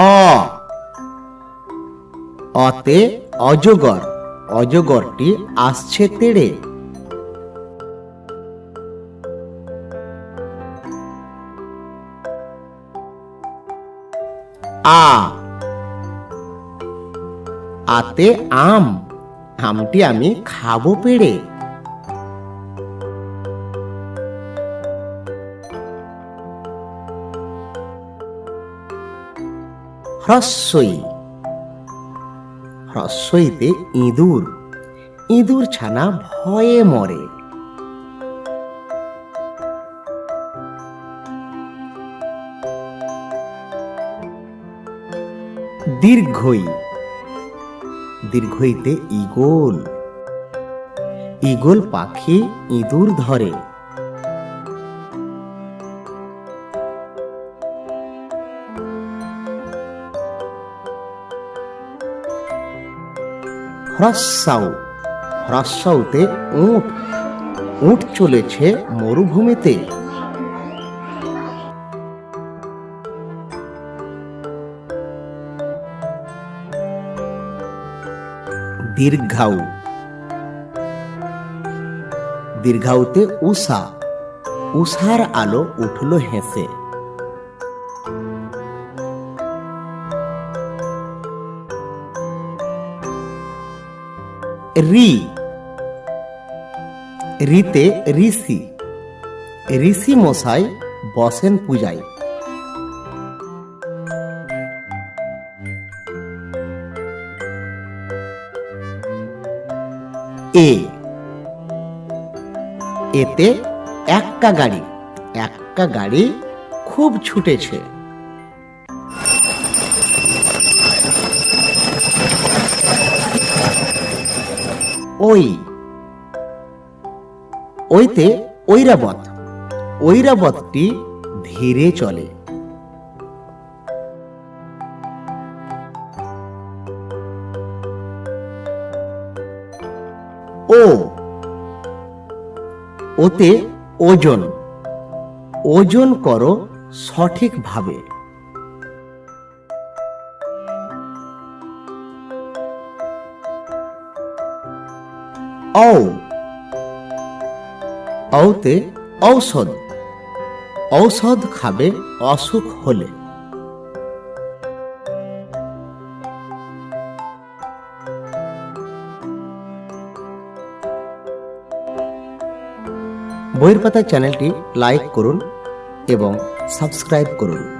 অ। অতে অজগর অজগরটি আসছে তেড়ে। আ। আতে আম আমটি আমি খাব পেড়ে। হ্রস্বই। হ্রস্বইতে ইঁদুর। ইঁদুর ছানা ভয়ে মরে। দীর্ঘই। দীর্ঘইতে ইগল ইগল পাখি ইঁদুর ধরে। হ্রস্বাউ হ্রস্বাউতে উট উট চলেছে মরুভূমিতে। দীর্ঘাউ। দীর্ঘাউতে উষা। উষার আলো উঠল হেসে রি। রিতে ঋষি। ঋষি মশাই বসেন পূজায়। এ। এতে একটা গাড়ি একটা গাড়ি খুব ছুটেছে। ওই। ওইতে ঐরাবত। ঐরাবতটি ধীরে চলে। ও। ওতে ওজন। ওজন করো সঠিকভাবে। ঔ। ঔতে ঔষধ। ঔষধ খাবে অসুখ হলে। বইয়ের পাতা চ্যানেলটি লাইক করুন এবং সাবস্ক্রাইব করুন।